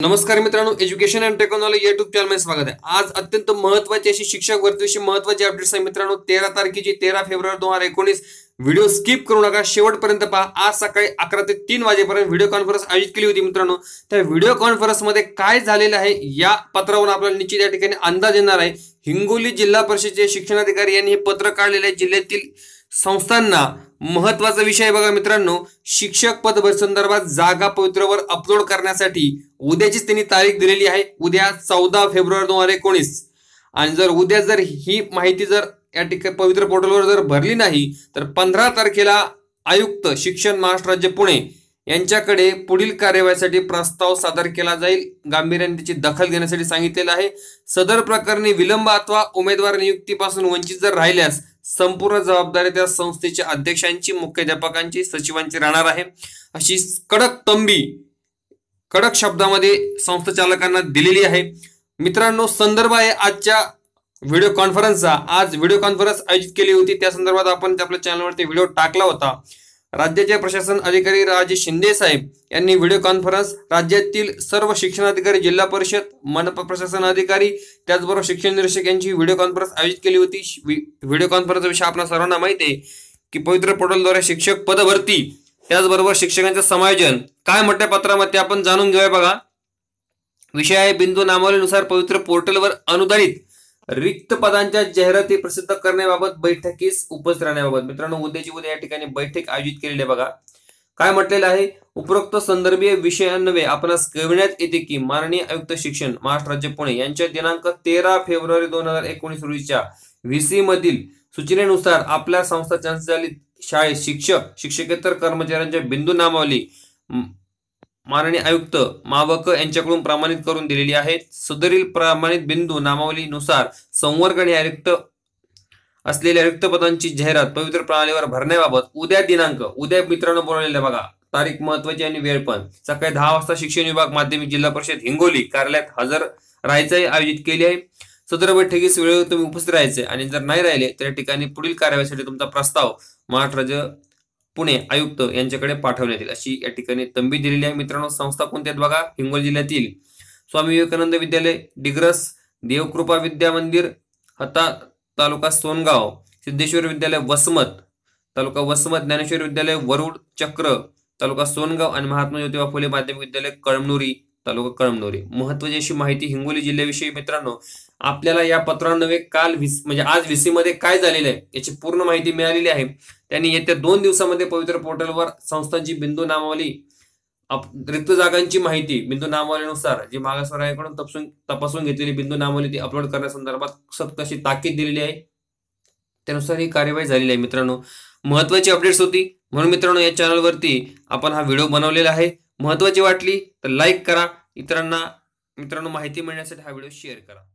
नमस्कार मित्रांनो education and technology YouTube चॅनलमध्ये स्वागत आहे. आज अत्यंत महत्वाची अशी शिक्षक भरतीविषयी महत्वाची अपडेट्स आहे मित्रांनो. तेरा तारखेची तेरा फेब्रुवारी दोन हजार एकोणीस. व्हिडिओ स्किप करू नका शेवटपर्यंत पहा. आज सकाळी अकरा ते तीन वाजेपर्यंत व्हिडिओ कॉन्फरन्स आयोजित केली होती मित्रांनो. त्या व्हिडिओ कॉन्फरन्समध्ये काय झालेलं आहे या पत्रावरून आपल्याला निश्चित या ठिकाणी अंदाज येणार आहे. हिंगोली जिल्हा परिषदेचे शिक्षणाधिकारी यांनी हे पत्र काढलेले आहे. जिल्ह्यातील संस्थांना महत्त्वाचा विषय बघा मित्रांनो. शिक्षक पद संदर्भात जागा पवित्रवर अपलोड करण्यासाठी उद्याचीच त्यांनी तारीख दिलेली आहे. उद्या चौदा फेब्रुवारी दोन हजार एकोणीस. आणि जर उद्या जर ही माहिती जर या ठिकाणी पवित्र पोर्टलवर जर भरली नाही तर पंधरा तारखेला आयुक्त शिक्षण महाराष्ट्र राज्य पुणे यांच्याकडे पुढील कार्यवाहीसाठी प्रस्ताव सादर केला जाईल. गांभीर्याने त्याची दखल घेण्यासाठी सांगितलेलं आहे. सदर प्रकरणी विलंब अथवा उमेदवार नियुक्तीपासून वंचित जर राहिल्यास संपूर्ण जबाबदारी त्या संस्थेच्या अध्यक्षांची मुख्याध्यापकांची सचिवांची राहणार आहे. अशी कडक तंबी कडक शब्दामध्ये संस्था चालकांना दिलेली आहे. मित्रांनो संदर्भ आहे आजच्या व्हिडिओ कॉन्फरन्सचा. आज व्हिडिओ कॉन्फरन्स आयोजित केली होती. त्या संदर्भात आपण आपल्या चॅनलवरती व्हिडिओ टाकला होता. राज्याचे प्रशासन अधिकारी राजे शिंदे साहेब यांनी व्हिडिओ कॉन्फरन्स राज्यातील सर्व शिक्षणाधिकारी जिल्हा परिषद मनपा प्रशासन अधिकारी त्याचबरोबर शिक्षण निरीक्षक यांची व्हिडिओ कॉन्फरन्स आयोजित केली होती. व्हिडिओ कॉन्फरन्स विषय आपल्या सर्वांना माहिती आहे की पवित्र पोर्टलद्वारे शिक्षक पदभरती त्याचबरोबर शिक्षकांचं समायोजन. काय मोठ्या पत्रामध्ये आपण जाणून घेऊया बघा. विषय आहे बिंदू नामावलीनुसार पवित्र पोर्टलवर अनुदानित रिक्त पदांच्या जाहिराती प्रसिद्ध करण्याबाबत बैठकीस उपस्थित राहण्याबाबत. मित्रांनो उद्याची उद्या या ठिकाणी बैठक आयोजित केलेली आहे बघा. काय म्हटलेलं आहे? उपरोक्त संदर्भीय विषयान्वये आपणास कळविण्यात येते की माननीय आयुक्त शिक्षण महाराष्ट्र राज्य पुणे यांच्या दिनांक तेरा फेब्रुवारी दोन हजार एकोणीस रोजीच्या व्हीसी मधील सूचनेनुसार आपल्या संस्था संचालित शाळेत शिक्षक शिक्षकेतर कर्मचाऱ्यांच्या बिंदू नामावली. माननीय आयुक्त मावक यांच्याकडून प्रमाणित करून दिलेली आहे सदरील प्रमाणित बिंदू नामावलीनुसार संवर्ग आणि रिक्त असलेल्या रिक्त पदांची जाहिरात पवित्र प्रणालीवर भरण्याबाबत उद्या दिनांक उद्या मित्रांनो बोलवलेल्या बघा तारीख महत्वाची आणि वेळ पण. सकाळी दहा वाजता शिक्षण विभाग माध्यमिक जिल्हा परिषद हिंगोली कार्यालयात हजर राहायचं आयोजित केली आहे. सदर बैठकीस वेळेवर तुम्ही उपस्थित राहायचे आणि जर नाही राहिले तर या ठिकाणी पुढील कार्यवाहीसाठी तुमचा प्रस्ताव महाराष्ट्र राज्य पुणे आयुक्त यांच्याकडे पाठवण्यात येईल. अशी या ठिकाणी तंबी दिलेली आहे. मित्रांनो संस्था कोणत्या आहेत बघा? हिंगोली जिल्ह्यातील स्वामी विवेकानंद विद्यालय डिग्रस देवकृपा विद्या मंदिर हता तालुका सोनगाव सिद्धेश्वर विद्यालय वसमत तालुका वसमत ज्ञानेश्वर विद्यालय वरुड चक्र तालुका सोनगाव आणि महात्मा ज्योतिबा फुले माध्यमिक विद्यालय कळमनुरी तालुका कळमनुरी. महत्वाची अशी माहिती हिंगोली जिल्ह्याविषयी मित्रांनो आपल्याला या पत्रांनवे काल म्हणजे आज व्हीसी मध्ये काय झालेलं आहे याची पूर्ण माहिती मिळालेली आहे. त्यांनी येत्या दोन दिवसामध्ये पवित्र पोर्टलवर संस्थांची बिंदू नामावली. रिक्त जागांची माहिती बिंदू नामावलीनुसार जी मागासवर्गाकडून तपासून तपासून घेतलेली बिंदू नामावली ती अपलोड करण्यासंदर्भात सक्त अशी ताकीद दिलेली आहे. त्यानुसार ही कार्यवाही झालेली आहे मित्रांनो. महत्वाची अपडेट्स होती. म्हणून मित्रांनो या चॅनलवरती आपण हा व्हिडिओ बनवलेला आहे. महत्वाची वाटली तर लाईक करा. इतरांना मित्रांनो माहिती मिळण्यासाठी हा व्हिडिओ शेअर करा.